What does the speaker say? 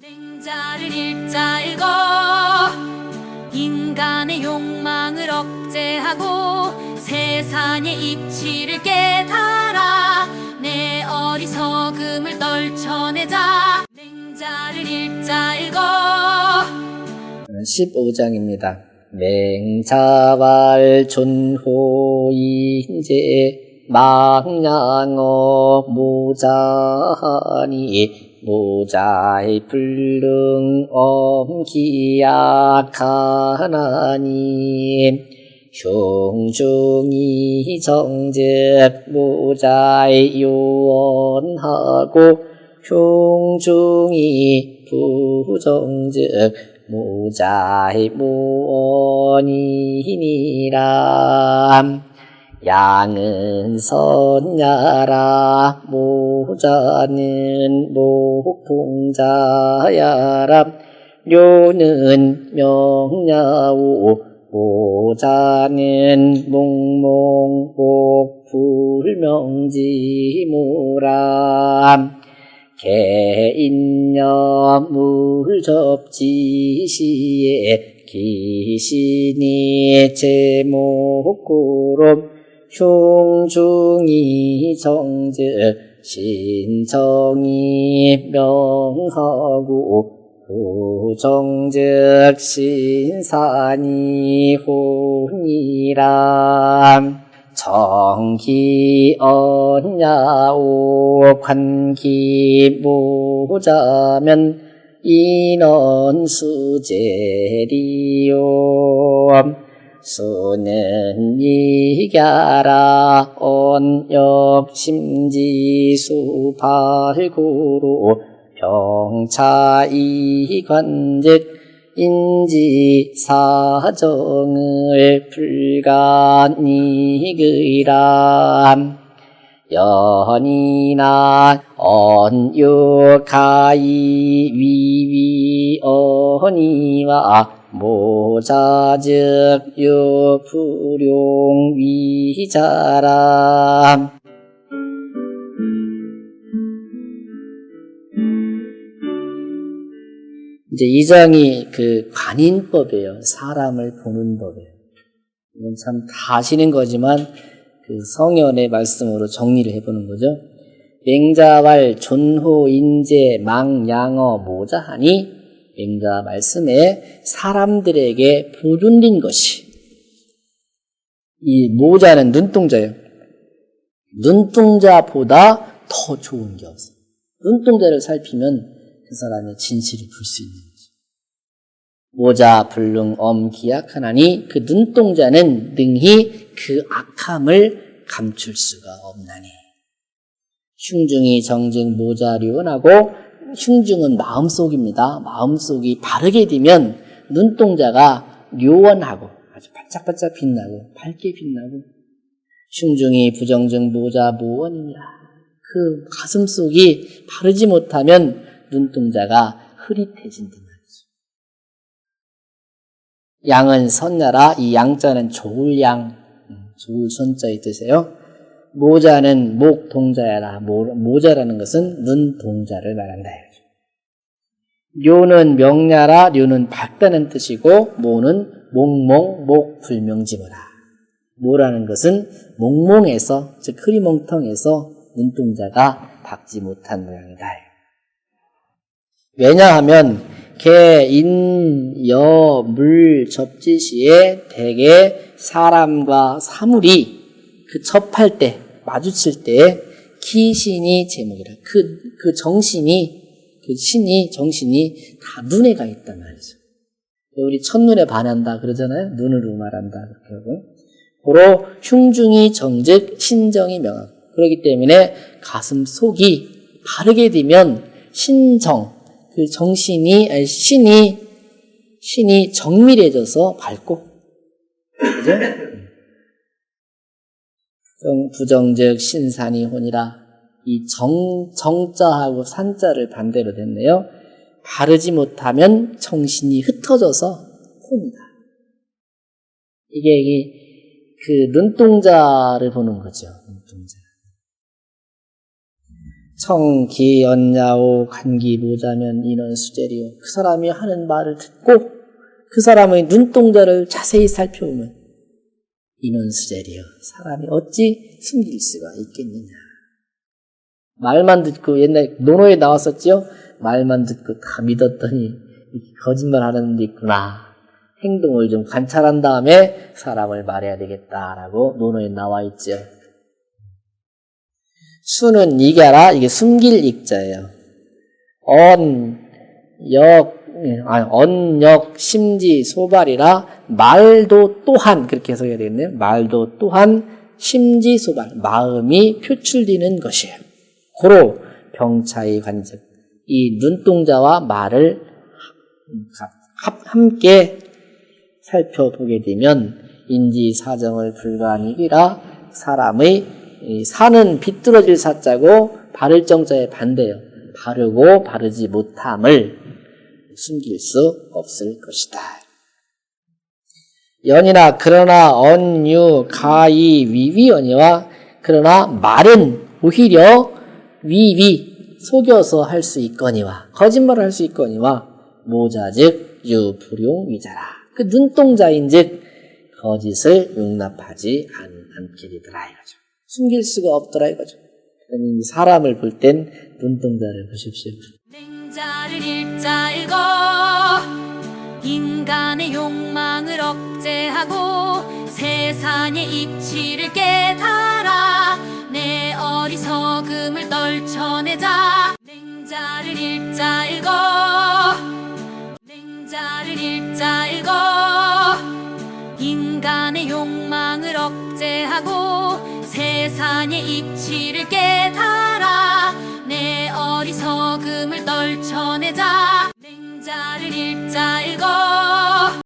맹자를 읽자 읽어 인간의 욕망을 억제하고 세상의 이치를 깨달아 내 어리석음을 떨쳐내자 맹자를 읽자 읽어 15장입니다. 맹자왈 존호인제 망양어 모자니 모자의 불능 엄기약하나니 흉중이 정즉 모자의 요원하고 흉중이 부정즉 모자의 무언이니라 양은 선야라 모자는 목풍자야라. 료는 명야우 모자는 몽몽목불명지모라. 개인념물 접지시에 기신이 제목구름 흉중이 정즉 신정이 명하고 부정즉 신산이 혼이라 정기 언야오 관기 모자면 인원 수제리요 수는 이가라. 언역 심지수 발구로 병차이 관즉 인지 사정을 불가니 그이람. 연이나 언유가이 위위 언이와 모자즉 유불용 위자람 이제 이 장이 그 관인법이에요. 사람을 보는 법이에요. 이건 참 다 아시는 거지만 그 성현의 말씀으로 정리를 해보는 거죠. 맹자왈 존호 인재 망양어 모자하니 맹자 말씀에 사람들에게 보존된 것이 이 모자는 눈동자예요. 눈동자보다 더 좋은 게 없어요. 눈동자를 살피면 그 사람의 진실을 볼 수 있는 거죠. 모자, 불능, 엄, 기약하나니 그 눈동자는 능히 그 악함을 감출 수가 없나니. 흉중이 정증 모자류원하고 흉중은 마음속입니다. 마음속이 바르게 되면 눈동자가 료원하고 아주 반짝반짝 빛나고 밝게 빛나고 흉중이 부정증 모자 모원이니라. 그 가슴 속이 바르지 못하면 눈동자가 흐릿해진단 말이죠. 양은 선나라, 이 양자는 좋을 양, 음, 좋을 손자의 뜻이에요. 모자는 목 동자야라, 모, 자라는 것은 눈 동자를 말한다. 료는 명야라, 료는 밝다는 뜻이고, 모는 몽몽, 목 불명지모라. 모라는 것은 몽몽해서, 즉 흐리멍텅해서 눈동자가 밝지 못한 모양이다. 왜냐하면 개, 인, 여, 물 접지 시에 대개 사람과 사물이 그 접할 때, 마주칠 때 기신이 제목이라. 그, 그 정신이, 그 신이, 정신이 다 눈에 가 있단 말이죠. 우리 첫눈에 반한다 그러잖아요. 눈으로 말한다. 하고. 고로 흉중이 정즉 신정이 명하고. 그렇기 때문에 가슴 속이 바르게 되면 신정, 그 정신이, 아니, 신이, 신이 정밀해져서 밝고, 그죠? 정, 부정적 신산이 혼이라, 이 정, 정자하고 산자를 반대로 됐네요. 바르지 못하면 정신이 흩어져서 혼이다. 이게, 그 눈동자를 보는 거죠. 눈동자. 청기 연야오 간기보자면 인원 수재리요. 그 사람이 하는 말을 듣고 그 사람의 눈동자를 자세히 살펴보면 인원수재리요. 사람이 어찌 숨길 수가 있겠느냐. 말만 듣고 옛날 논어에 나왔었죠. 말만 듣고 다 믿었더니 이렇게 거짓말 하는 데 있구나. 행동을 좀 관찰한 다음에 사람을 말해야 되겠다라고 논어에 나와 있죠. 수는 이겨라 이게 숨길 익자예요. 언, 역, 아니, 언역, 심지, 소발이라 말도 또한 그렇게 해석해야 되겠네요. 말도 또한 심지, 소발 마음이 표출되는 것이에요. 고로 병차의 관적 이 눈동자와 말을 합- 함께 살펴보게 되면 인지 사정을 불가하니라 사람의 이 사는 비뚤어질 사자고 바를 정자의 반대요. 바르고 바르지 못함을 숨길 수 없을 것이다. 연이나 그러나 언유 가이 위위언이와 그러나 말은 오히려 위위 속여서 할 수 있거니와 거짓말을 할 수 있거니와 모자즉 유불용 위자라. 그 눈동자인즉 거짓을 용납하지 않, 않게 되더라 이거죠. 숨길 수가 없더라 이거죠. 사람을 볼 땐 눈동자를 보십시오 맹자를 읽자 읽어 인간의 욕망을 억제하고 세상의 이치를 깨달아 내 어리석음을 떨쳐내자. 맹자를 읽자 읽어 맹자를 읽자 읽어 인간의 욕망을 억제하고 세상의 이치를 깨달아 내 어리석음을 떨쳐내자. 맹자를 읽자 읽어